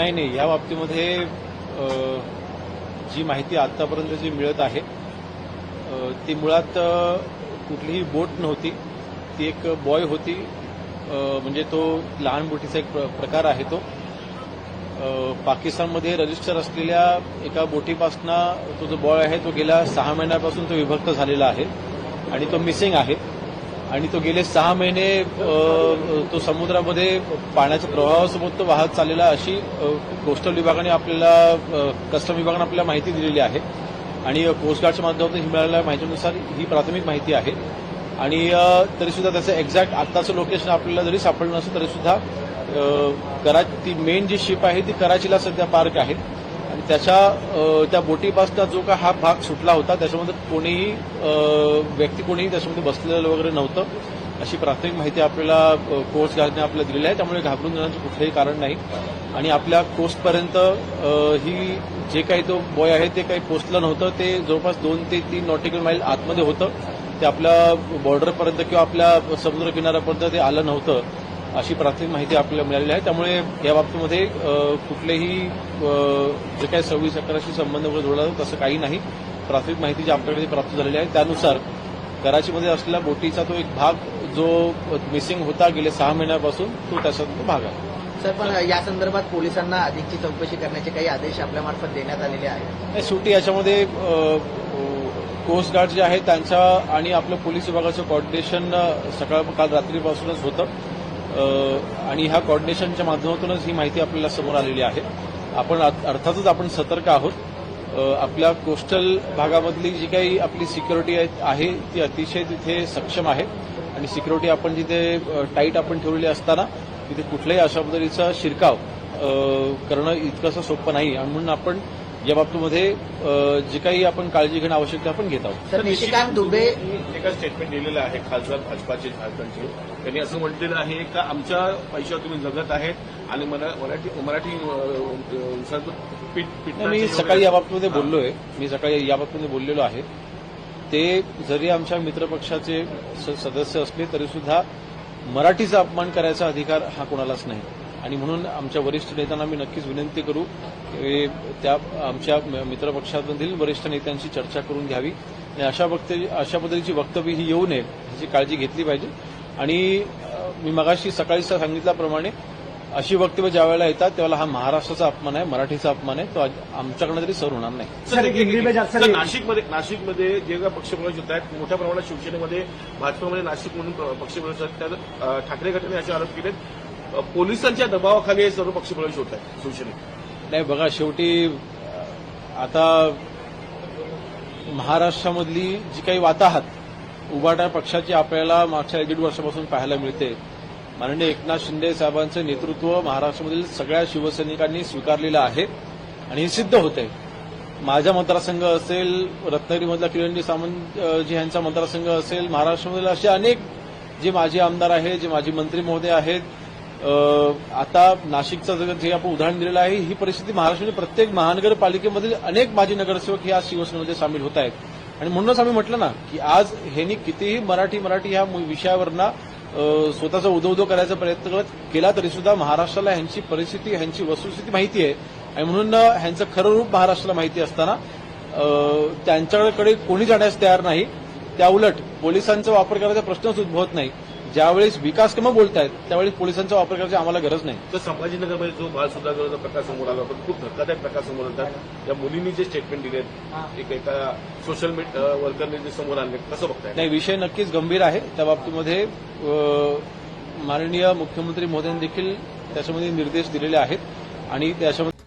नाही नाही या बाबतीमध्ये जी माहिती आतापर्यंत जी मिळत आहे ती मुळात कुठलीही बोट नव्हती. ती एक बॉय होती. म्हणजे तो लहान बोटीचा एक प्र- प्रकार आहे तो. पाकिस्तानमध्ये रजिस्टर असलेल्या एका बोटीपासनं तो जो बॉय आहे तो गेल्या सहा महिन्यापासून तो विभक्त झालेला आहे आणि तो मिसिंग आहे. आणि तो गेले सहा महिने तो समुद्रामध्ये पाण्याच्या प्रवाहासोबत तो वाहत चाललेला अशी कोस्टल विभागाने आपल्याला कस्टम विभागाने आपल्याला माहिती दिलेली आहे. आणि कोस्टगार्डच्या माध्यमातून ही मिळालेल्या माहितीनुसार ही प्राथमिक माहिती आहे. आणि तरीसुद्धा त्याचं एक्झॅक्ट आत्ताचं लोकेशन आपल्याला जरी सापडलं नसलं तरीसुद्धा कराची ती मेन जी शिप आहे ती कराचीला सध्या पार्क आहे. त्याच्या त्या बोटीपासचा जो का हा भाग सुटला होता त्याच्यामध्ये कोणीही व्यक्ती कोणीही त्याच्यामध्ये बसलेलं वगैरे नव्हतं. अशी प्राथमिक माहिती आपल्याला अ, कोस्ट गार्डने आपल्याला दिलेली आहे. त्यामुळे घाबरून जाण्याचं कुठलंही कारण नाही. आणि आपल्या कोस्टपर्यंत ही जे काही तो बॉय आहे ते काही पोचलं नव्हतं. ते जवळपास दोन ते तीन नॉटिकल माईल आतमध्ये होतं. ते आपल्या बॉर्डरपर्यंत किंवा आपल्या समुद्र किनाऱ्यापर्यंत ते आलं नव्हतं. अशी प्राथमिक माहिती आपल्याला मिळालेली आहे. त्यामुळे या बाबतीमध्ये कुठलेही जे काही सव्वीस अकराशी संबंध वगैरे जोडला जातो तसं काही नाही. प्राथमिक माहिती जी आपल्याकडे प्राप्त झालेली आहे त्यानुसार कराचीमध्ये असलेल्या बोटीचा तो एक भाग जो मिसिंग होता गेले सहा महिन्यापासून तो त्याचा तो भाग आहे. सर पण या संदर्भात पोलिसांना अधिकची चौकशी करण्याचे काही आदेश आपल्यामार्फत देण्यात आलेले आहेत? शेवटी याच्यामध्ये कोस्ट गार्ड जे आहे त्यांच्या आणि आपलं पोलीस विभागाचं कॉर्डिनेशन सकाळ काल रात्रीपासूनच होतं. आणि ह्या कॉर्डिनेशनच्या माध्यमातूनच ही माहिती आपल्याला समोर आलेली आहे. आपण अर्थातच आपण सतर्क आहोत. आपल्या कोस्टल भागामधली जी काही आपली सिक्युरिटी आहे ती अतिशय तिथे सक्षम आहे. आणि सिक्युरिटी आपण जिथे टाईट आपण ठेवलेली असताना तिथे कुठल्याही अशा पद्धतीचा शिरकाव करणं इतकंसं सोपं नाही. आणि म्हणून आपण या बाबतीमध्ये जे काही आपण काळजी घेणं आवश्यक आहे आपण घेत आहोत. सर निशिकांत दुबे एका स्टेटमेंट दिलेलं आहे खासदार भाजपाचे झारखंडचे त्यांनी असं म्हटलेलं आहे का आमच्या पैशावर तुम्ही जगत आहेत आणि मला मराठी मराठी मी सकाळी या बाबतीमध्ये बोललोय. मी सकाळी या बाबतीमध्ये बोललेलो आहे. ते जरी आमच्या मित्रपक्षाचे स- सदस्य असले तरी सुद्धा मराठीचा अपमान करायचा अधिकार हा कोणालाच नाही. आणि म्हणून आमच्या वरिष्ठ नेत्यांना मी नक्कीच विनंती करू की त्या आमच्या मित्रपक्षामधील वरिष्ठ नेत्यांशी चर्चा करून घ्यावी. आणि अशा वक्तव्य अशा पद्धतीची वक्तव्य ही येऊ नये याची काळजी घेतली पाहिजे. आणि मी मगाशी सकाळी सांगितल्याप्रमाणे अशी वक्तव्य ज्या वेळेला येतात त्यावेळेला हा महाराष्ट्राचा अपमान आहे मराठीचा अपमान आहे तो आमच्याकडनं तरी सर होणार नाही. नाशिकमध्ये नाशिकमध्ये जे काही पक्षप्रवेश होत आहेत मोठ्या प्रमाणात शिवसेनेमध्ये भाजपमध्ये नाशिक म्हणून पक्षप्रवेश होत आहेत. त्यात ठाकरे गटाने असे आरोप केले पोलिसांच्या दबावाखाली हे सर्व पक्षप्रवेश होत आहे शिवसेनेत नाही बघा शेवटी आता महाराष्ट्रामधली जी काही वाताहत उभाटा पक्षाची आपल्याला मागच्या एक दीड वर्षापासून पाहायला मिळते. माननीय एकनाथ शिंदे साहेबांचं नेतृत्व महाराष्ट्रामधील सगळ्या शिवसैनिकांनी स्वीकारलेलं आहे आणि हे सिद्ध होते माझा मतदारसंघ असेल रत्नागिरीमधला किरणजी सामंत जी यांचा मतदारसंघ असेल महाराष्ट्रामधील असे अनेक जे माजी आमदार आहेत जे माजी मंत्री महोदय आहेत आता नाशिकचं जर जे आपण उदाहरण दिलेलं आहे ही परिस्थिती महाराष्ट्रातील प्रत्येक महानगरपालिकेमधील अनेक माजी नगरसेवक हे आज शिवसेनेमध्ये सामील होत आहेत. आणि म्हणूनच आम्ही म्हटलं ना की आज ह्यांनी कितीही मराठी मराठी ह्या विषयावरनं स्वतःचा उदो करायचा प्रयत्न करत केला तरी सुद्धा महाराष्ट्राला ह्यांची परिस्थिती ह्यांची वस्तुस्थिती माहिती आहे. आणि म्हणून ह्यांचं खरं रूप महाराष्ट्राला माहिती असताना त्यांच्याकडे कोणी जाण्यास तयार नाही. त्या उलट पोलिसांचा वापर करायचा प्रश्नच उद्भवत नाही. ज्यावेळेस विकास कामं बोलतायत त्यावेळी पोलिसांचा वापर करायची आम्हाला गरज नाही. तर संभाजीनगरमध्ये जो बाल सुधागरचा प्रकार समोर आला होता तो खूप धक्कादायक प्रकार समोर येतात या मुलींनी जे स्टेटमेंट दिले एक एका सोशल मीडिया वर्करने जे समोर आणले कसं बघताय? नाही विषय नक्कीच गंभीर आहे. त्या बाबतीमध्ये माननीय मुख्यमंत्री महोदयांनी देखील त्याच्यामध्ये निर्देश दिलेले आहेत. आणि त्याच्यामध्ये